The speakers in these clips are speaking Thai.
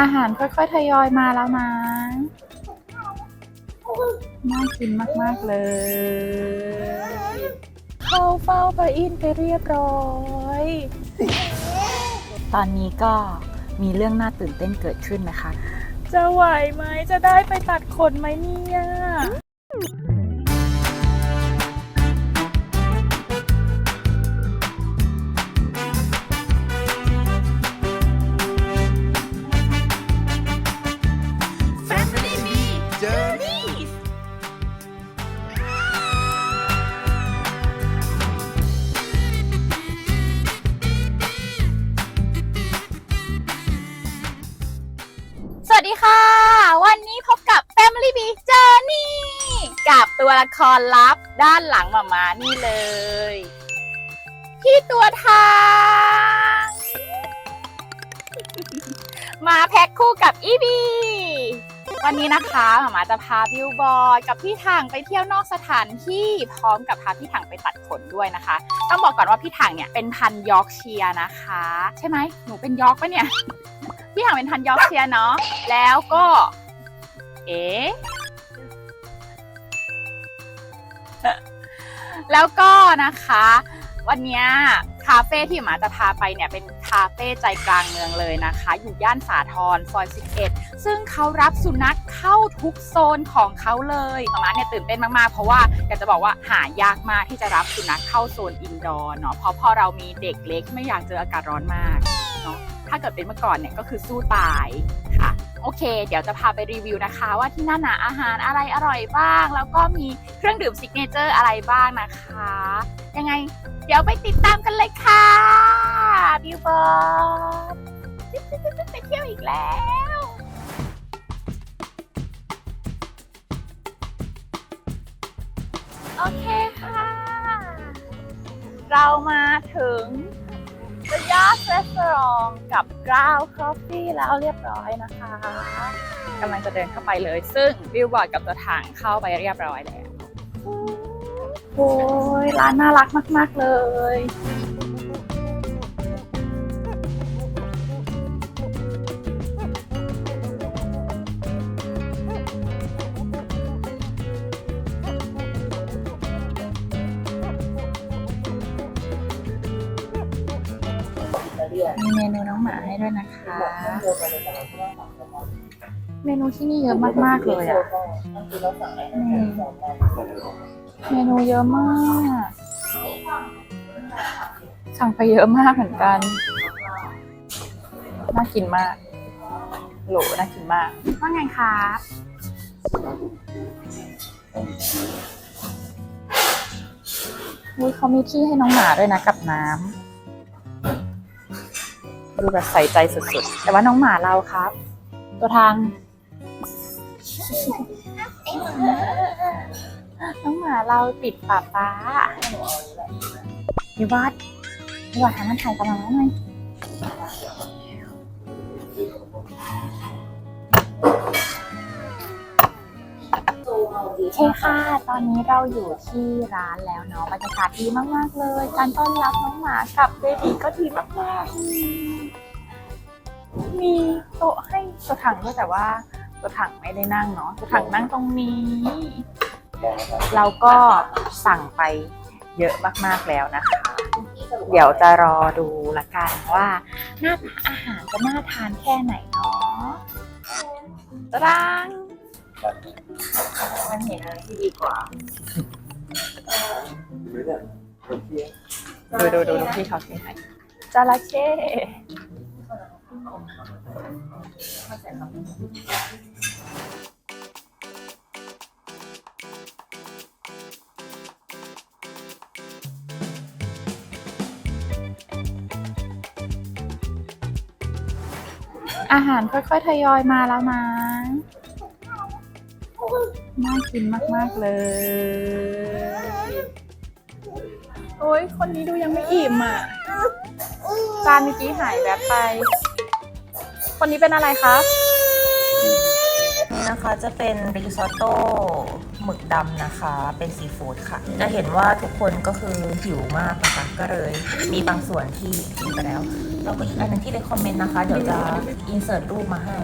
อาหารค่อยๆทยอยมาแล้วนะน่ากินมากๆเลย เข้าเฝ้าพระอินทร์ไปเรียบร้อย ตอนนี้ก็มีเรื่องน่าตื่นเต้นเกิดขึ้นนะคะ จะไหวไหมจะได้ไปตัดขนไหมเนี่ย กับตัวละครลับด้านหลังหมามานี่เลย พี่ตัวทางมาแพ็คคู่กับอีบีวันนี้นะคะหมามาจะพาบิวบอยกับพี่ถังไปเที่ยวนอกสถานที่พร้อมกับพาพี่ถังไปตัดขนด้วยนะคะ ต้องบอกก่อนว่าพี่ถังเนี่ยเป็นพันยอร์กเชียร์นะคะ ใช่ไหมหนูเป็นยอร์กปะเนี่ย พี่ถังเป็นพันยอร์กเชียร์เนาะแล้วก็ เอ๊ แล้วก็นะคะ วันนี้คาเฟ่ที่หมาจะพาไปเนี่ยเป็นคาเฟ่ใจกลางเมืองเลยนะคะ อยู่ย่านสาทรซอย 11 ซึ่งเขารับสุนัขเข้าทุกโซนของเขาเลยหมามาเนี่ยตื่นเต้นมากๆ เพราะว่าอยากจะบอกว่าหายากมากที่จะรับสุนัขเข้าโซนอินดอร์เนาะเพราะพอเรามีเด็กเล็กไม่อยากเจออากาศร้อนมากเนาะถ้าเกิดเป็นเมื่อก่อนเนี่ยก็คือสู้ตายค่ะ โอเค เดี๋ยวจะพาไปรีวิวนะคะ ว่าที่นั่นนะอาหารอะไรอร่อยบ้าง แล้วก็มีเครื่องดื่มซิกเนเจอร์อะไรบ้างนะคะ ยังไง เดี๋ยวไปติดตามกันเลยค่ะบิวบอร์ดไปเที่ยวอีกแล้วโอเคค่ะ เรามาถึง The Yard Restaurant กับกราวคอฟฟี่แล้วเรียบร้อยนะคะกำลังจะเดินเข้าไปเลย ซึ่งบิวบอร์ดกับตัวถังเข้าไปเรียบร้อยแล้ว โอ้ยร้านน่ารักมาก ๆ เลย มีเมนูน้องหมาให้ด้วยนะคะ เมนูที่นี่เยอะมากๆเลยอะอืมเมนูเยอะมาก สั่งไปเยอะมากเหมือนกัน น่ากินมาก โหลน่ากินมาก ว่าไงครับอุ้ยเขามีที่ให้น้องหมาด้วยนะกับน้ำ ดูแบบใส่ใจสุดๆ แต่ว่าน้องหมาเราครับ ตัวทาง น้องหมาเราติดป่าป้าพี่วัดพี่วัดทำมันถ่ายกำลังแล้วไงโอเคค่ะ ตอนนี้เราอยู่ที่ร้านแล้วเนาะ บรรยากาศดีมาก ๆ เลย การต้อนรับน้องหมากับเบบีก็ดีมาก ๆ มมีโต๊ะให้ตัวถังด้วยแต่ว่าตัวถังไม่ได้นั่งเนาะตัวถังนั่งตรงนี้ เราก็สั่งไปเยอะมากๆแล้วนะคะ เดี๋ยวจะรอดูละกันว่าหน้าตาอาหารจะน่าทานแค่ไหนเนาะรังมันเห็นอะไรที่ดีกว่าดูดูดูดูพี่เขาที่ไหนจระเข้ อาหารค่อยๆ ทยอยมาแล้วนะน่ากินมากๆเลย โอ้ยคนนี้ดูยังไม่อิ่มอะ จานเมื่อกี้หายแวบไป คนนี้เป็นอะไรครับนี่นะคะจะเป็นริซอตโต้หมึกดำนะคะ เป็นซีฟู้ดค่ะ จะเห็นว่าทุกคนก็คือหิวมากนะคะ ก็เลยมีบางส่วนที่กินไปแล้ว แล้วก็อีกอันหนึงที่ในคอมเมนต์นะคะ เดี๋ยวจะอินเสิร์ตรูปมาให้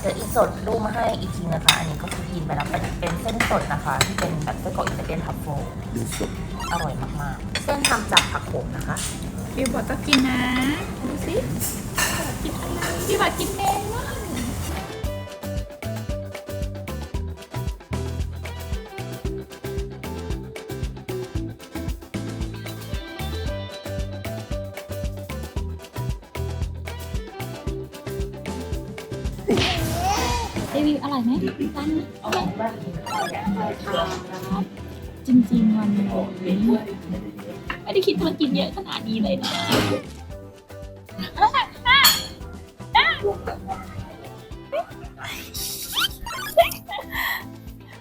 เดี๋ยวอินเสิร์ตรูปมาให้อีกทีนะคะ อันนี้ก็คือกินไปแล้วเป็นเป็นเส้นสดนะคะ ที่เป็นแบบไส้กรอกอิตาเลียนทัฟเฟิลอร่อยมากๆ เส้นทำจากผักโขมนะคะบิวบอร์ดก็กินนะดูสิ กินอะไรบิวบอร์ดกินเมลอนรีวิวอร่อยไหมร้านจริงๆวันนี้ไม่ได้คิดว่ากินเยอะขนาดนี้เลยนะ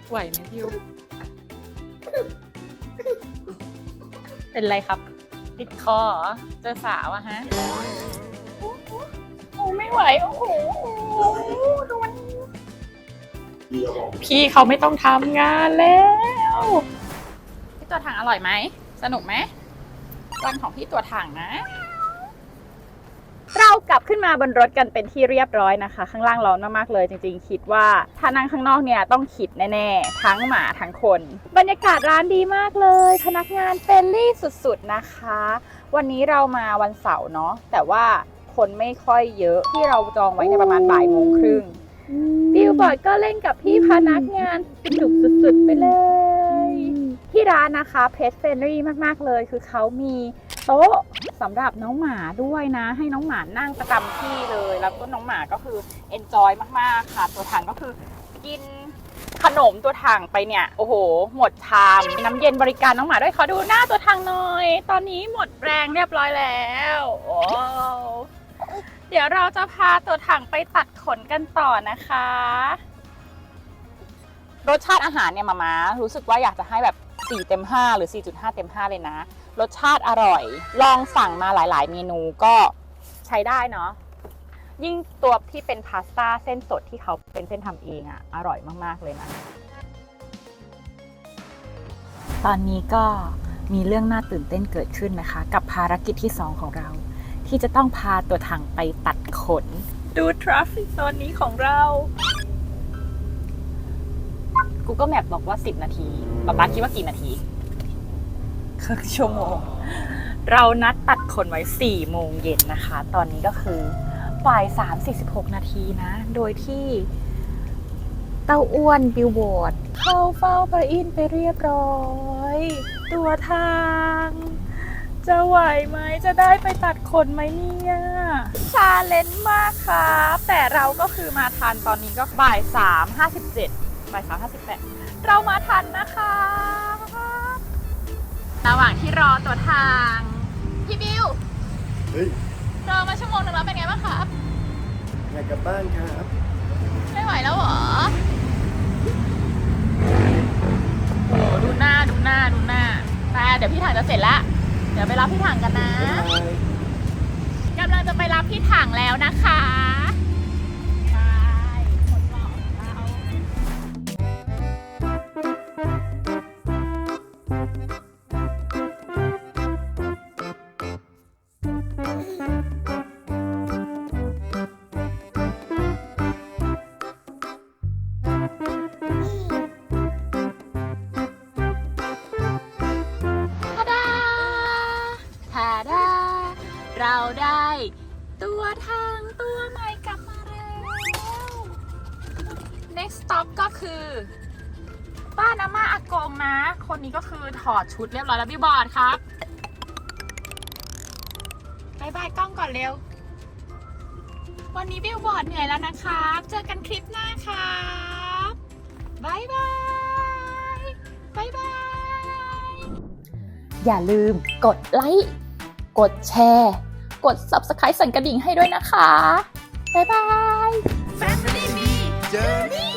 ไหวไหมบิวเป็นไรครับ ติดคอเหรอเจอสาวอะฮะ โอ้ไม่ไหว โอ้โหดูมันพี่เขาไม่ต้องทำงานแล้วพี่ตัวถังอร่อยไหม สนุกไหมวันของพี่ตัวถังนะ เรากลับขึ้นมาบนรถกันเป็นที่เรียบร้อยนะคะ ข้างล่างร้อนมากๆเลย จริงๆ คิดว่าถ้านั่งข้างนอกเนี่ยต้องขิดแน่ๆ ทั้งหมาทั้งคน บรรยากาศร้านดีมากเลย พนักงานเฟรนลี่สุดๆนะคะ วันนี้เรามาวันเสาร์เนาะแต่ว่าคนไม่ค่อยเยอะที่เราจองไว้ในยประมาณบ่ายโมงครึ่งบิลบอร์ดก็เล่นกับพี่พนักงานสนุกสุดๆไปเลย ที่ร้านนะคะเพ t เฟรนลี่มากๆเลย คือเขามี โต๊ะสำหรับน้องหมาด้วยนะ ให้น้องหมานั่งประจำที่เลย แล้วก็น้องหมาก็คือเอนจอยมากๆค่ะ ตัวถังก็คือกินขนมตัวถังไปเนี่ย โอ้โห หมดชาม น้ำเย็นบริการน้องหมาด้วยขอดูหน้าตัวถังหน่อย ตอนนี้หมดแรงเรียบร้อยแล้วโอ้เดี๋ยวเราจะพาตัวถังไปตัดขนกันต่อนะคะ รสชาติอาหารเนี่ยมามารู้สึกว่าอยากจะให้แบบ 4 เต็ม 5 หรือ 4.5 เต็ม 5 เลยนะ รสชาติอร่อย ลองสั่งมาหลาย ๆ เมนูก็ใช้ได้เนาะยิ่งตัวที่เป็นพาสต้าเส้นสดที่เขาเป็นเส้นทำเองอะอร่อยมาก ๆ เลยนะ ตอนนี้ก็มีเรื่องน่าตื่นเต้นเกิดขึ้นนะคะ กับภารกิจที่ 2 ของเรา ที่จะต้องพาตัวถังไปตัดขน ดูทราฟฟิกโซนนี้ของเรา Google Map บอกว่า 10 นาทีป๊าป๊าคิดว่ากี่นาที ครึ่งชั่วโมง เรานัดตัดขนไว้4โมงเย็นนะคะ ตอนนี้ก็คือบ่าย3 46 นาทีนะ โดยที่เต้าอ้วนบิลบอร์ดเข้าเฝ้าพระอินทร์ไปเรียบร้อย ตัวทาง จะไหวไหมจะได้ไปตัดขนไหมเนี่ยชาเลนจ์มากครับ แต่เราก็คือมาทันตอนนี้ก็บ่ายสามห้าสิบเจ็ดบ่ายสามห้าสิบแปดเรามาทันนะคะ ระหว่างที่รอตัวทาง พี่บิวเฮ้ยรอมาชั่วโมงหนึงแล้วเป็นไงบ้างครับ อยากกลับบ้านครับ ไม่ไหวแล้วเหรอโอ้ดูหน้าดูหน้าดูหน้าแต่เดี๋ยวพี่ถังจะเสร็จแล้วเดี๋ยวไปรับพี่ถังกันนะ กำลังจะไปรับพี่ถังแล้วนะคะ คนนี้ก็คือถอดชุดเรียบร้อยแล้วพี่บอร์ดครับบายบายกล้องก่อนเร็ว วันนี้บิวบอร์ดเหนื่อยแล้วนะครับ เจอกันคลิปหน้าครับบายบายบายบาย อย่าลืมกดไลค์ กดแชร์ กด Subscribe สั่นกระดิ่งให้ด้วยนะคะ บ๊ายบาย Family Me Journey